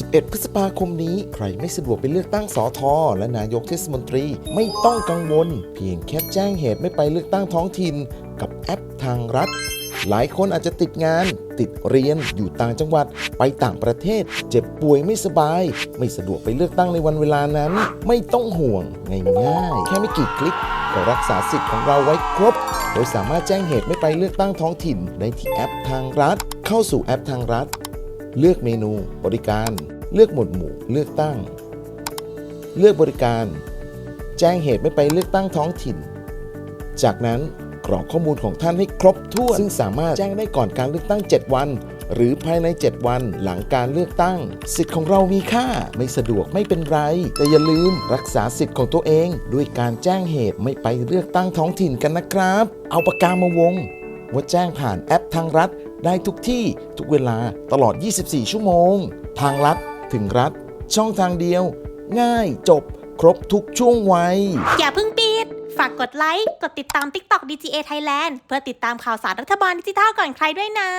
11 พฤษภาคมนี้ ใครไม่สะดวกไปเลือกตั้งสอทอและนายกเทศมนตรีไม่ต้องกังวล เพียงแค่แจ้งเหตุไม่ไปเลือกตั้งท้องถิ่น กับแอปทางรัฐ หลายคนอาจจะติดงาน ติดเรียนอยู่ต่างจังหวัด ไปต่างประเทศ เจ็บป่วยไม่สบาย ไม่สะดวกไปเลือกตั้งในวันเวลานั้น ไม่ต้องห่วงง่ายๆแค่ไม่กี่คลิกก็รักษาสิทธิ์ของเราไว้ครบ โดยสามารถแจ้งเหตุไม่ไปเลือกตั้งท้องถิ่นได้ที่แอปทางรัฐ เข้าสู่แอปทางรัฐ เลือกเมนู บริการ เลือกหมวดหมู่ เลือกตั้ง เลือกบริการ แจ้งเหตุไม่ไปเลือกตั้งท้องถิ่น จากนั้นกรอกข้อมูลของท่านให้ครบถ้วนซึ่งสามารถแจ้งได้ก่อนการเลือกตั้ง 7 วัน หรือภายใน 7 วันหลังการเลือกตั้ง สิทธิ์ของเรามีค่า ไม่สะดวกไม่เป็นไร แต่อย่าลืมรักษาสิทธิ์ของตัวเอง ด้วยการแจ้งเหตุไม่ไปเลือกตั้งท้องถิ่นกันนะครับ เอาปากกามาวง ว่าแจ้งผ่านแอปทางรัฐ ได้ทุกที่ทุกเวลาตลอด 24 ชั่วโมง ทางรัฐถึงรัฐ ช่องทางเดียว ง่ายจบ ครบทุกช่วงวัย อย่าเพิ่งปิด ฝากกดไลค์ กดติดตาม TikTok DGA Thailand เพื่อติดตามข่าวสารรัฐบาลดิจิทัลก่อนใครด้วยนะ